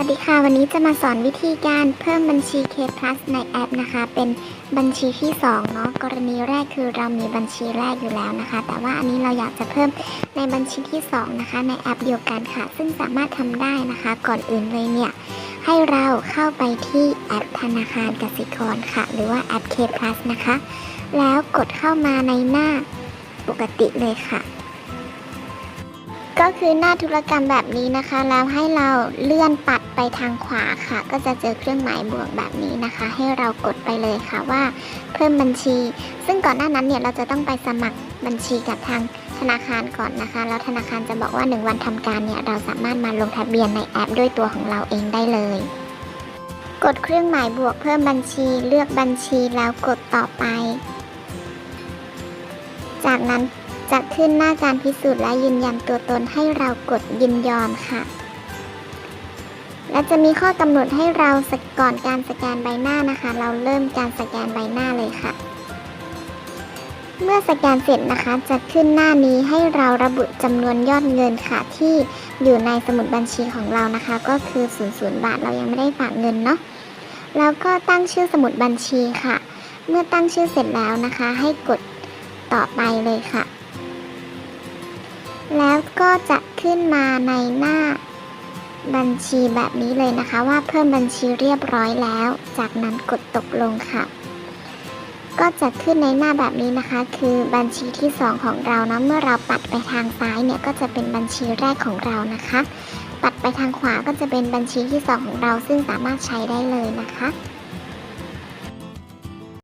สวัสดีค่ะ วันนี้จะมาสอนวิธีการเพิ่มบัญชี K Plus ในแอปนะคะ เป็นบัญชีที่2เนาะกรณีแรกคือเรามีบัญชีแรกอยู่แล้วนะคะ แต่ว่าอันนี้เราอยากจะเพิ่มในบัญชีที่2นะคะ ในแอปเดียวกันค่ะ ซึ่งสามารถทำได้นะคะ ก่อนอื่นเลยเนี่ยให้เราเข้าไปที่แอปธนาคารกสิกรค่ะ หรือว่าแอป K Plus นะคะ แล้วกดเข้ามาในหน้าปกติเลยค่ะ ก็คือหน้าธุรกรรมแบบนี้นะคะ แล้วให้เราเลื่อนปัดไปทางขวาค่ะ ก็จะเจอเครื่องหมายบวกแบบนี้นะคะ ให้เรากดไปเลยค่ะว่าเพิ่มบัญชี ซึ่งก่อนหน้านั้นเนี่ยเราจะต้องไปสมัครบัญชีกับทางธนาคารก่อนนะคะ แล้วธนาคารจะบอกว่า 1 วันทำการเนี่ยเราสามารถมาลงทะเบียนในแอปด้วยตัวของเราเองได้เลย กดเครื่องหมายบวกเพิ่มบัญชี เลือกบัญชีแล้วกดต่อไป จากนั้น จะขึ้นหน้าการพิสูจน์และยืนยันตัวตนให้เรากดยินยอมค่ะ และจะมีข้อกำหนดให้เราสกก่อนการสแกนใบหน้านะคะ เราเริ่มการสแกนใบหน้าเลยค่ะ เมื่อสแกนเสร็จนะคะ จะขึ้นหน้านี้ให้เราระบุจำนวนยอดเงินค่ะ ที่อยู่ในสมุดบัญชีของเรานะคะ ก็คือ 00 บาทเรายังไม่ได้ฝากเงินเนาะแล้วก็ตั้งชื่อสมุดบัญชีค่ะ เมื่อตั้งชื่อเสร็จแล้วนะคะ ให้กดต่อไปเลยค่ะ แล้วก็จะขึ้นมาในหน้าบัญชีแบบนี้เลยนะคะว่าเพิ่มบัญชีเรียบร้อยแล้ว จากนั้นกดตกลงค่ะ ก็จะขึ้นในหน้าแบบนี้นะคะ คือบัญชีที่ 2 ของเรานะเมื่อเราปัดไปทางซ้ายเนี่ยก็จะเป็นบัญชีแรกของเรานะคะ ปัดไปทางขวาก็จะเป็นบัญชีที่ 2 ของเราซึ่งสามารถใช้ได้เลยนะคะ